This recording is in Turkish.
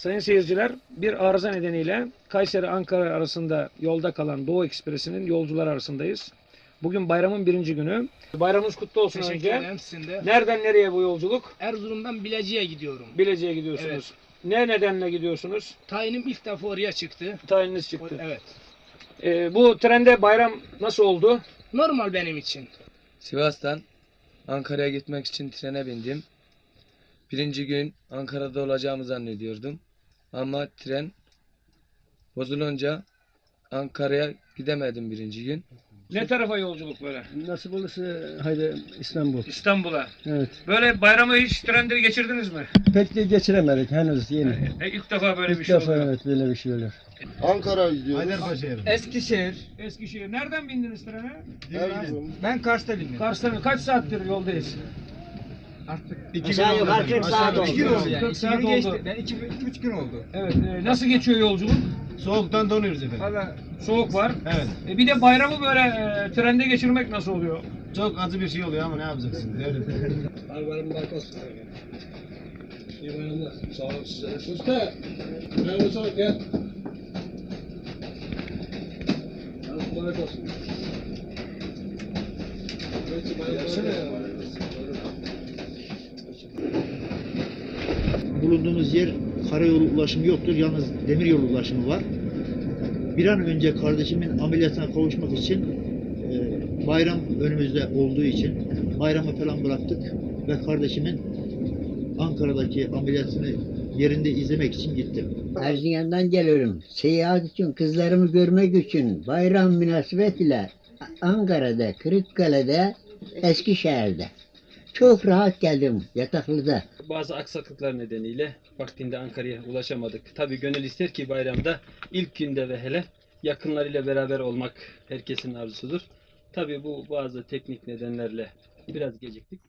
Sayın seyirciler, bir arıza nedeniyle Kayseri-Ankara arasında yolda kalan Doğu Ekspresi'nin yolcular arasındayız. Bugün bayramın birinci günü. Bayramınız kutlu olsun Teşekkür önce. ederim sizin de. Nereden nereye bu yolculuk? Erzurum'dan Bilecik'e gidiyorum. Bilecik'e gidiyorsunuz. Ne nedenle gidiyorsunuz? Tayinim ilk defa oraya çıktı. Tayininiz O- çıktı. Evet. Ee, bu trende bayram nasıl oldu? Normal benim için. Sivas'tan Ankara'ya gitmek için trene bindim. Birinci gün Ankara'da olacağımı zannediyordum. Ama tren bozulunca Ankara'ya gidemedim birinci gün. Ne tarafa yolculuk böyle? Nasip olursa haydi İstanbul. İstanbul'a. Evet. Böyle bayramı hiç trende geçirdiniz mi? Pek de geçiremedik henüz yeni. E, ilk defa böyle bir İlk şey defa oluyor. evet böyle bir şey oluyor. Ankara gidiyoruz. Eskişehir. Eskişehir. Nereden bindiniz trene? Erzurum. Ben Kars'ta bindim. Kars'tan kaç saattir yoldayız? Aşağı yukarı 40 saat oldu. 2 gün oldu yani. 40 saat oldu. Ben 2 3 gün oldu. Evet. e, nasıl geçiyor yolculuk? Soğuktan donuyoruz efendim. Valla Soğuk var. Evet. E, bir de bayramı böyle e, trende geçirmek nasıl oluyor? Çok acı bir şey oluyor ama ne yapacaksın? Öyle. Barbarım Barkos. İyi bayramlar. Sağ olun size. Usta. Merhaba çok gel. Mübarek olsun. Bulunduğumuz yer karayolu ulaşımı yoktur. Yalnız demiryolu ulaşımı var. Bir an önce kardeşimin ameliyatına kavuşmak için e, bayram önümüzde olduğu için bayramı falan bıraktık ve kardeşimin Ankara'daki ameliyatını yerinde izlemek için gittim. Erzincan'dan geliyorum. Seyahat için, kızlarımı görmek için bayram münasebetiyle Ankara'da, Kırıkkale'de, Eskişehir'de. Çok rahat geldim yataklıda. Bazı aksaklıklar nedeniyle vaktinde Ankara'ya ulaşamadık. Tabii gönül ister ki bayramda ilk günde ve hele yakınlarıyla beraber olmak herkesin arzusudur. Tabii bu bazı teknik nedenlerle biraz geciktik.